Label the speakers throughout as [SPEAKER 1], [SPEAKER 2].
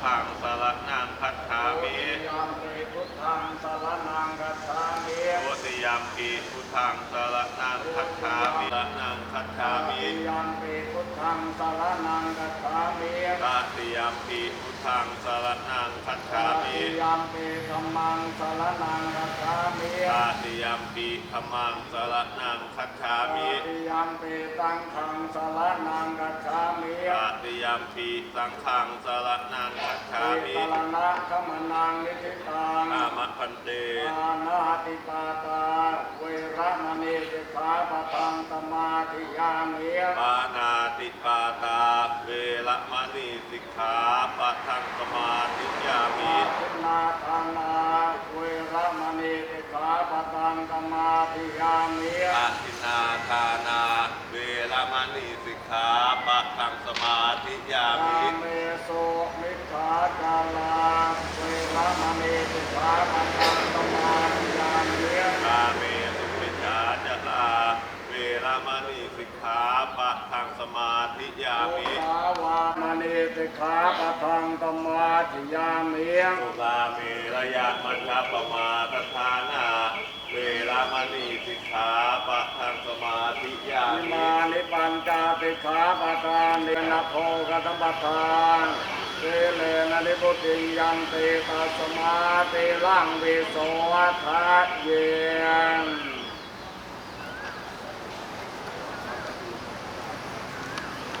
[SPEAKER 1] harm ปีธรรมังสารนังกัจฉามิ
[SPEAKER 2] ตาติยัมปิธรรมังสรณังคัจฉามิ
[SPEAKER 1] ติยามปีตังขังสารนังกัจฉามิ
[SPEAKER 2] ตาติยัมปิสังฆังสรณังคัจฉา
[SPEAKER 1] ติ
[SPEAKER 2] มิ
[SPEAKER 1] ตรณะขมนังนิธิตัง
[SPEAKER 2] อามะพันเต
[SPEAKER 1] ปานาติปาตาเวระมณีสิกขาปะทังสมาธิยามิ
[SPEAKER 2] ปานา ขาปะทังสมาธิยามิ
[SPEAKER 1] อาทินนาทานาเวระมณีสิกขาปะทังสมาธิยามิ
[SPEAKER 2] อาทินนาทานาเวระมณีสิกขาปะทังสมาธิยามิ
[SPEAKER 1] กาเมโสมิจฉาจาราเวระมณีสิกขาปะทังสมาธิยามิ
[SPEAKER 2] กาเมสุมิจฉาจาราเวระมณีสิกขาปะทังสมาธิยา
[SPEAKER 1] โอ
[SPEAKER 2] มิ
[SPEAKER 1] สาวามณีสิกขาปะทังสมาธิยามิ
[SPEAKER 2] สุราเมระยะมัชฌปมาทฐานาเวระมณีสิกขาปะทังสมาธิยา
[SPEAKER 1] อิ
[SPEAKER 2] มิ
[SPEAKER 1] มานิปัญจสิกขาปะทานเดนะโพกตปะทานเตเลนะนิพุติยันเตตัสมาเตลังวิโสทัสเยนตอนตัง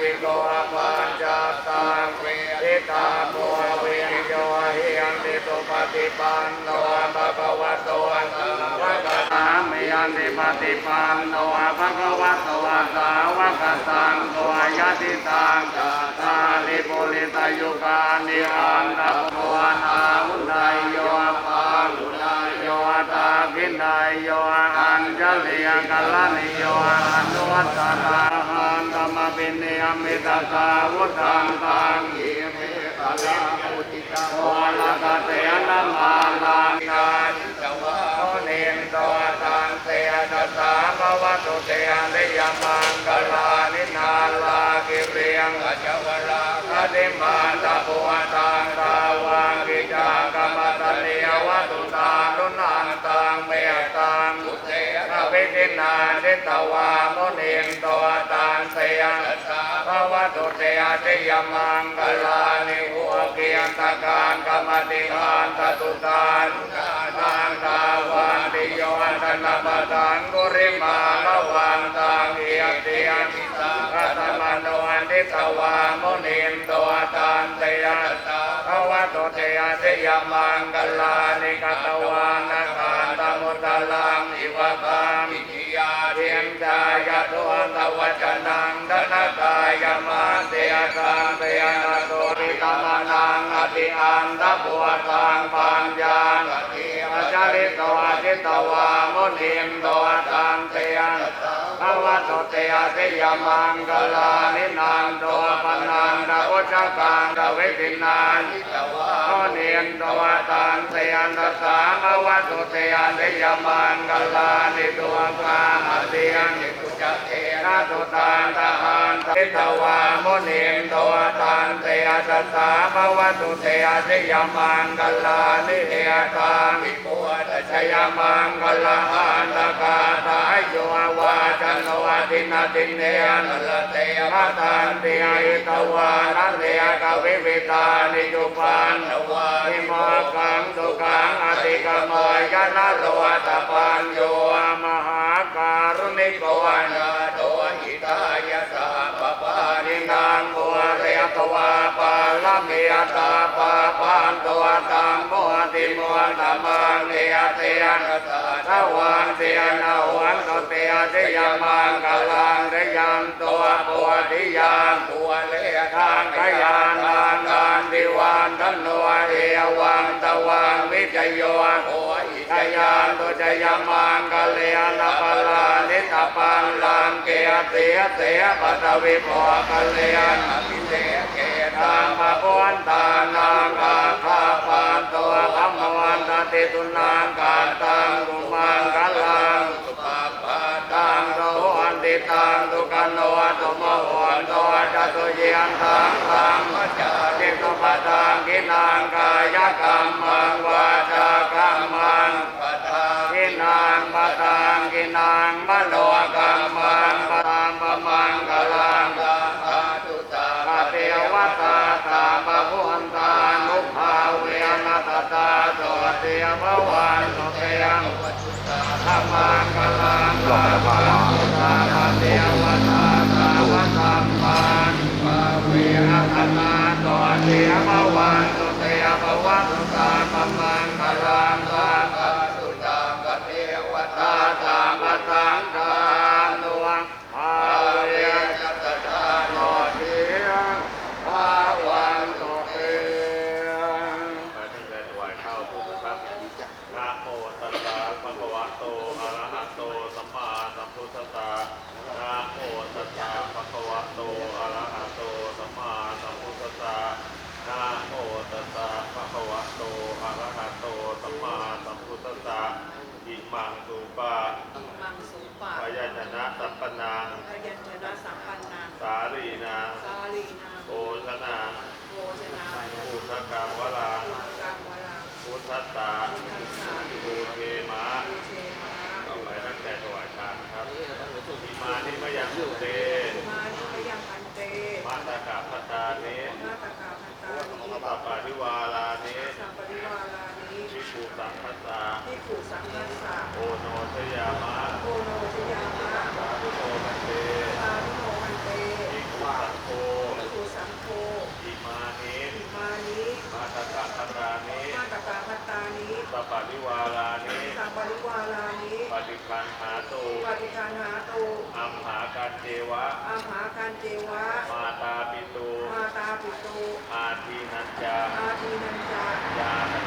[SPEAKER 1] าปันญิโกอาปัญจตังติตาโมวิโยหิยันติตุปฏิปันโนภะคะวะโตอันวะกะสามิยันติปฏิปันโนภะคะวะโตอัสสาวะกะสังโฆยะติตังกะตาลิปุริตายุกานิอันตะโมนาหุนายโยปาลุนายโยตาคินายโยอัญจลิยกัลลานิโยอนุวัตตา มปิเนยมิตาสาวุตังตังเยเมตาลาอุติตาโอลากาเตนะมาลังนันจวะโอเนนโตตังเตนะสาภวะตุเตนะยมังกลานินาลากิเรียงกจวราคติมา นานิตวามุนินโตตังเตยนะสาภวะตุเตนะยมังกลานิหัวเกียนตะการกรรมติหานตตุตานุนาตังตาวันติโยตนะปะตังกุริมาละวันตังเอียตียนิสังรัตมโนอันติตวามุนินโตตันเตยะสาภวะโตเตยะเตยมังกลานิกตวานาคานตมุตตลังอิวะกามิทิยาเทียนจายะตุตวัจนังดนตายมาเตยะตังเตยะนาโตริตมนังอติอั นตบัวตังปัญญาณติอาจาริโตอาทิตวามุนินโตตันเตยะภวะโตเตยะเตยมังกลานินันโตปนันตอุจกังตเวทินานิตวามุนินโตตันเตยะนัสาภวะโตเตยะเตยมังกลานิดวงกาหเตียงตุจเทนะตุตานตะหันติตวามุนินโตตันเต ยะสัสสาภวะโตเตยะเตยมังกลานิเอตังวิปุตชยมังกลาหันตกาตายโยวาจันโนตินาตินเนนลเตยะตันเตยะตวานันเตยกวิวิตานิจุปันตวานิโมกังสุขังอติกมายนะโลตปัญโยมหาการุณิโกนาต เมียตาปาปานตัวตังโมติโมตมังเนียเตียนตะวันเตียนอาวันโตเตียเตยมังกลังเตยันตัวปวติยานตัวเลทางกยานานานดิวันทันโนยโยโออิจยานตุจยมังกะเลนปลานิตาปันลังเกเสียเสียปัตวิโภกะเลนอภิเส เกตามปะปวนตานังกาคาปันตัวธัมมวันตติตุนังกาตังกุมังกะลังสุปาปาตังโตอันติตังตุกันโนตุมโหนโตจัตุเยียนตังตังมัจจาติตุปตังกินังกายกรรมังวาจา ภวันโสเตียงธรรมังกลังลงมาลาตาปเทวตาตาวัตตัมมันปะเวนัตตาโสเตียภวันโสเตียภวันตุตาปมังกลังตาปะตุตังกเทวตาตาปะตังกานุวังภาเวนัตตาโสเตียภวันโสเตียง
[SPEAKER 2] ไปตั้งแต่ถวายข้าวพุทธครับนะโมตัสสะภะคะวะโตอะระหะโตสัมมาสัมพุทธัสสะนะโมตัสสะภะคะวะโตอะระหะโตสัมมาสัมพุทธัสสะนะโมตัสสะภะคะวะโตอะระหะโตสัมมาสัมพุทธัสสะอิมังสุปะ
[SPEAKER 3] มังสุปะ
[SPEAKER 2] พยัญชนะสัพพนัง
[SPEAKER 3] พยัญชนะสัมปันนัง
[SPEAKER 2] สาลีนัง
[SPEAKER 3] สาลีนัง
[SPEAKER 2] โอชนัง
[SPEAKER 3] โภชนา
[SPEAKER 2] อุทกังวรัง
[SPEAKER 3] มังกังวรัง
[SPEAKER 2] พุทธั สสะ
[SPEAKER 3] ทัสสะ
[SPEAKER 2] ภูเทมะ
[SPEAKER 3] ภูเชมะ
[SPEAKER 2] ต่อไปตั้งแต่ถวายทานนะครับอิมานิมยังสุเต
[SPEAKER 3] มานิพยังพันเต
[SPEAKER 2] มาตากาพัตตานิ
[SPEAKER 3] นาตกาพันตานิ
[SPEAKER 2] ตัปปาริวาลานิ
[SPEAKER 3] สัมปริวาลานิ
[SPEAKER 2] วิภูสังคัสสะ
[SPEAKER 3] ทิขุสังคัสสะ
[SPEAKER 2] โอโนชยามะ
[SPEAKER 3] โอโนชยามะ
[SPEAKER 2] สาธุโตมันเต
[SPEAKER 3] ปาริโนมันเต
[SPEAKER 2] อิคุสังโฆ
[SPEAKER 3] ทิขุสังโฆ
[SPEAKER 2] อิมานิ
[SPEAKER 3] อิมานิ
[SPEAKER 2] มาตากาพัตตานิ
[SPEAKER 3] นาตกาพันตานิ
[SPEAKER 2] ตั ปปาริวาลานิ
[SPEAKER 3] สัมปริวาลานิ
[SPEAKER 2] ปฏิคันหาตุ
[SPEAKER 3] ปฏิคานหาตุ
[SPEAKER 2] อัมหาการเจวะ
[SPEAKER 3] อาหาการเจวะ
[SPEAKER 2] มาตาปิตุ
[SPEAKER 3] มาตาปิโต
[SPEAKER 2] อาทีนัญจา
[SPEAKER 3] อาทีนันจายาต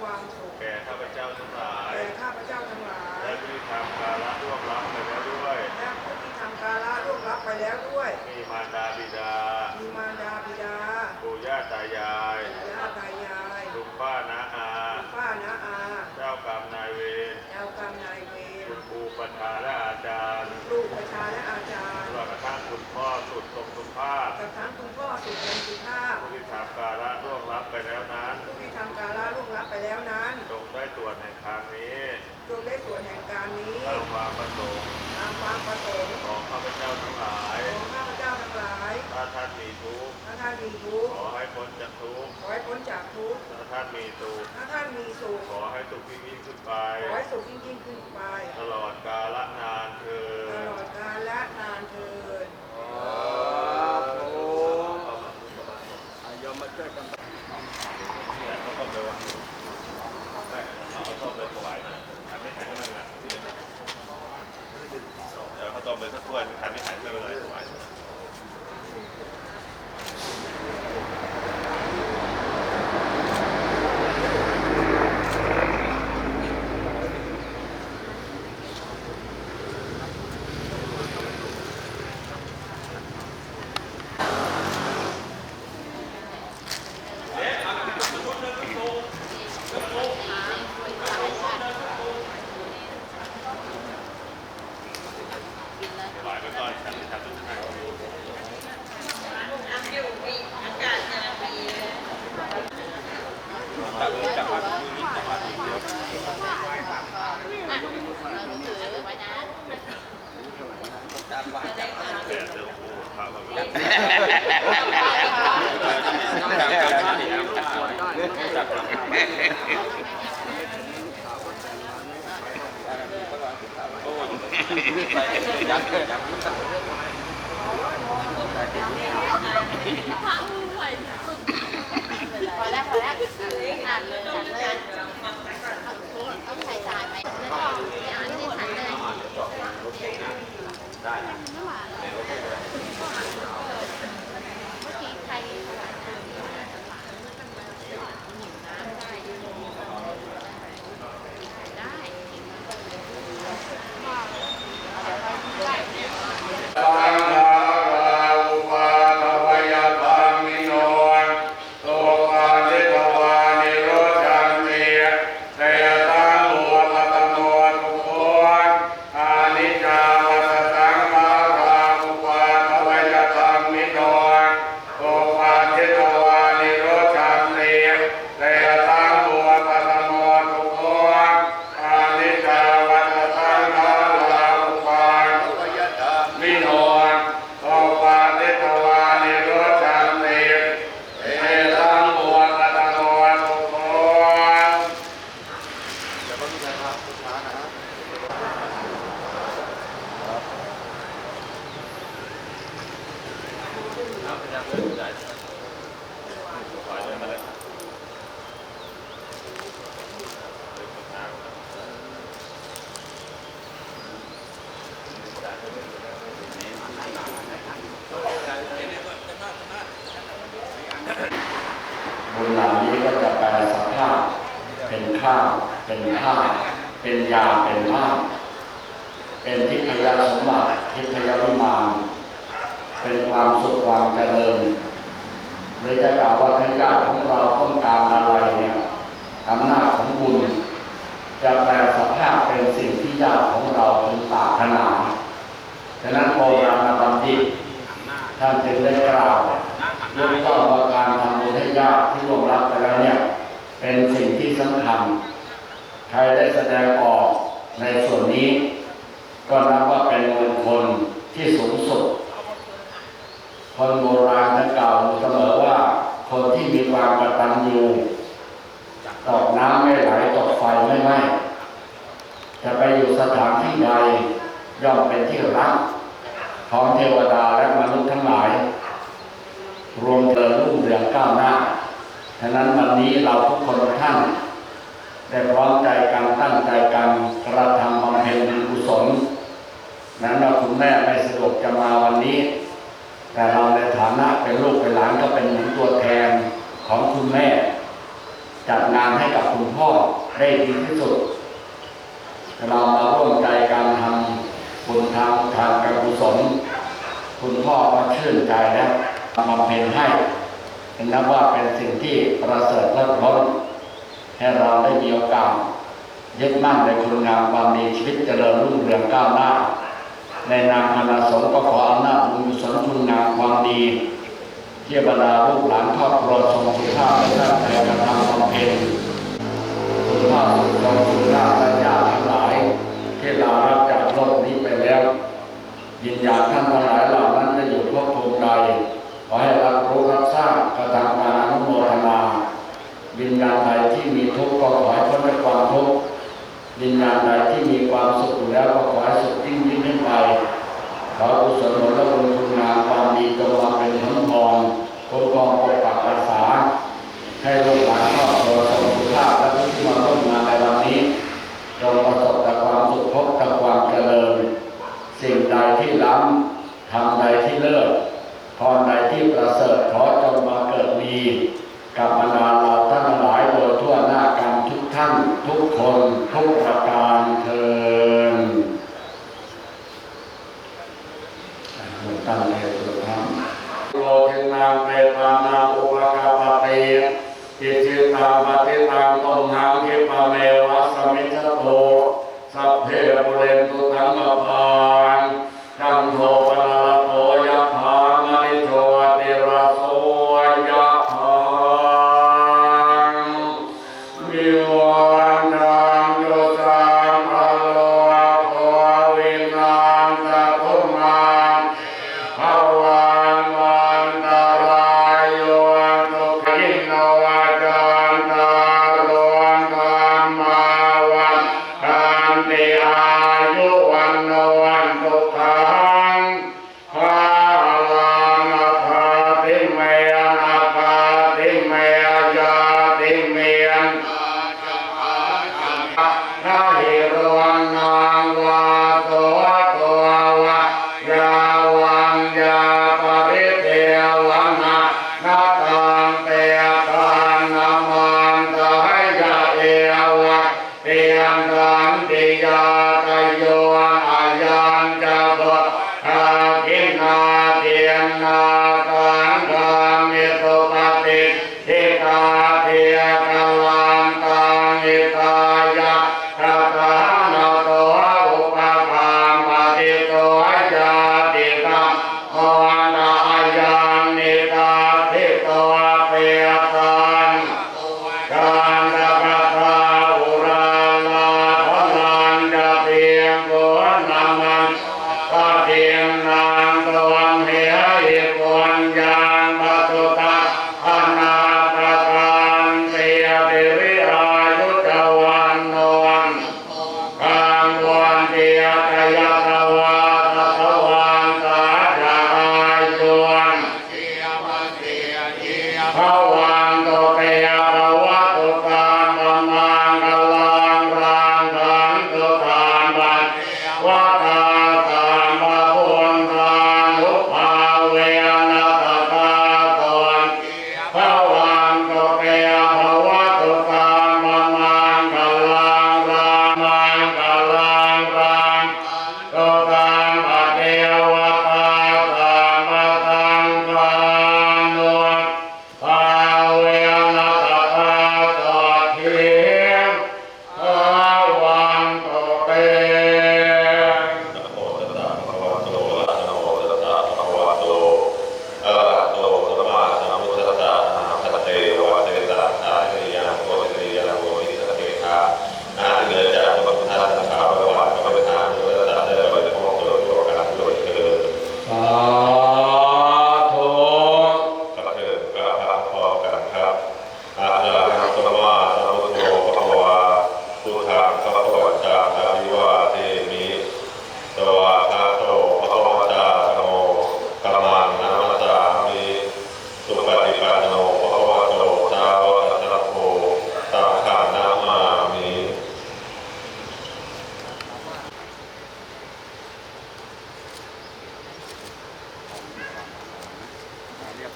[SPEAKER 2] ความสุขแก่ข้าพเจ้าทั้งหลาย
[SPEAKER 3] แก่ข้าพเจ้าทั้งหลาย
[SPEAKER 2] และที่ทำการละร่วมรับไปแล้วด้วย
[SPEAKER 3] และผู้ที่ทำกาละล่วงรับไปแล้วด้วย
[SPEAKER 2] มีมารดาบิดา
[SPEAKER 3] มีมารดาบิดา
[SPEAKER 2] ปู่ย่าตายาย
[SPEAKER 3] ปู่ย่าตายาย
[SPEAKER 2] ลุงป้าน้าอา
[SPEAKER 3] ป้าน้าอา
[SPEAKER 2] เจ้ากรรมนายเวร
[SPEAKER 3] เจ้ากรรมนายเวร
[SPEAKER 2] คุณครูปัญญาและอาจารย์
[SPEAKER 3] ลูกประชาและอาจาร
[SPEAKER 2] ต
[SPEAKER 3] ย์
[SPEAKER 2] ลอดกระทั่งคุณพ่อสุดทรงสุภาพ
[SPEAKER 3] กับทั้งคุณพ่อสุดเป็นสุภาพ
[SPEAKER 2] ผู้ที่ทำการละร่วมรับไปแล้วนั้น
[SPEAKER 3] ไปแล้วนั้น
[SPEAKER 2] จงได้ตรวจในครั้งนี้
[SPEAKER 3] จงได้ส่วนแห่งการนี้
[SPEAKER 2] ตามความประสงค์
[SPEAKER 3] ตามความประสงค์
[SPEAKER 2] ของข้าพเจ้าทั้งหลาย
[SPEAKER 3] ของข้าพเจ้าทั้งหลาย
[SPEAKER 2] ถ้าท่านมีทุกข์
[SPEAKER 3] ถ้าท่านมีทุกข์
[SPEAKER 2] ขอให้พ้นจากทุกข์
[SPEAKER 3] ขอให้พ้นจากทุกข์
[SPEAKER 2] ถ้าท่านมีสุข
[SPEAKER 3] ถ้าท่านมีสุข
[SPEAKER 2] ขอให้สุขยิ่งยิ่งขึ้นไป
[SPEAKER 3] ขอให้สุขยิ่งยิ่งขึ้นไป
[SPEAKER 2] ตลอดกาลนานเธอ
[SPEAKER 3] ตลอดกาลและนานเทิน
[SPEAKER 1] ยอมมาช่วยกัน
[SPEAKER 2] แล้วกทางทางทุกทางจากจากมาที่นี่จากมาที่เดีย
[SPEAKER 4] วแต่เดี๋
[SPEAKER 2] ยวโอ้พาไปจากจากมาที่เดียวจา
[SPEAKER 1] กจากมา ยัง ยาเป็นผ้าเป็นทิพยสมบัติทิพยวิมานเป็นความสุขความเจริญหรือจะกล่าวว่าท่านญาติของเราต้องการอะไรเนี่ยอำนาจของบุญจะแปลสภาพเป็นสิ่งที่ญาติของเราเป็นปารถนาฉะนั้นโบราณบัณฑิตท่านจึงได้กล่าวยกย่องว่าการทำบุญให้ญาติที่ร่วมรับไปแล้วเนี่ย เป็นสิ่งที่สำคัญ ใครได้แสดงออกในส่วนนี้ ก็นับว่าเป็นมงคลที่สูงสุด คนโบราณท่านกล่าวเสมอว่า คนที่มีความกตัญญูตกน้ำไม่ไหลตกไฟไม่ไหม้จะไปอยู่สถานที่ใดย่อมเป็นที่รักของเทวดาและมนุษย์ทั้งหลาย รวมเจริญรุ่งเรืองก้าวหน้าฉะนั้นวันนี้เราทุกคนท่าน ได้พร้อมใจกันตั้งใจกันกระทำบำเพ็ญกุศลนั้นเราคุณแม่ไม่สะดวกจะมาวันนี้ แต่เราในฐานะเป็นลูกเป็นหลานก็เป็นหมือนตัวแทนของคุณแม่ จัดงานให้กับคุณพ่อได้ดีที่สุด เรามาร่วมใจการทำบุญทางทางการกุศลคุณพ่อก็ชื่นใจแล้วบำเพ็ญให้นับว่าเป็นสิ่งที่ประเสริฐเลิศล้น ให้เราได้มีโอกาสยึดมั่นในคุณงามความดีชีวิตเจริญรุ่งเรืองก้าวหน้า ในนามคณะสงฆ์ก็ขออำนาจบุญกุศลคุณงามความดีเที่บรรดาลูกหลานครอบครัวทรงสุภาพและตั้งใจกระทำบำเพ็ญสุภาพสุขสุภาพและญาติทั้งหลายที่ลารับจากโลกนี้ไปแล้ว ยินญาท่านทั้งหลายเหล่านั้นจะอยู่ภพภูมิใดขอให้รับรู้รับทราบกระทำการอนุโมทนา วิญญาณใดที่มีทุกข์ก็ขอให้พ้นจากความทุกข์วิญญาณใดที่มีความสุขอยู่แล้วก็ขอให้สุขยิ่งยิ่งขึ้นไปขอกุศลผลและบุญคุณงามความดีจงมาเป็นหนทองคุ้มครองปกปักรักษา ให้ลูกหลานครอบครัวสุขภาพและผู้ที่มาร่วมงานในวันนี้จงประสบแต่ความสุขพบกับความเจริญ สิ่งใดที่ล้ำทำใดที่เลิศพรใดที่ประเสริฐขอจงมาเกิดมีกับบรรดาเราท่านทั้งหลายโดยทั่วหน้ากันทุกท่านทุกคนทุกประการเทินตั้งใจสุดท้ายโลกินาเปตานาอุปกาปเตจิจิตาปฏิตังตุมหังคิปะ เมวัสมิจโตสัพเพปุเรนตุทัง
[SPEAKER 2] อภานจังโทปนา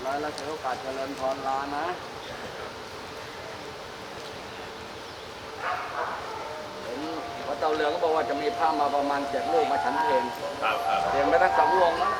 [SPEAKER 1] ร้อยแล้เสียโอกาสเจริญพรลานะเห็นวัดเตาเรืองก็บอกว่าจะมีผ้ามาประมาณเจ็ดลูกมาฉันเพล
[SPEAKER 2] ง
[SPEAKER 1] เตรียมไปทั้งสองวงนะ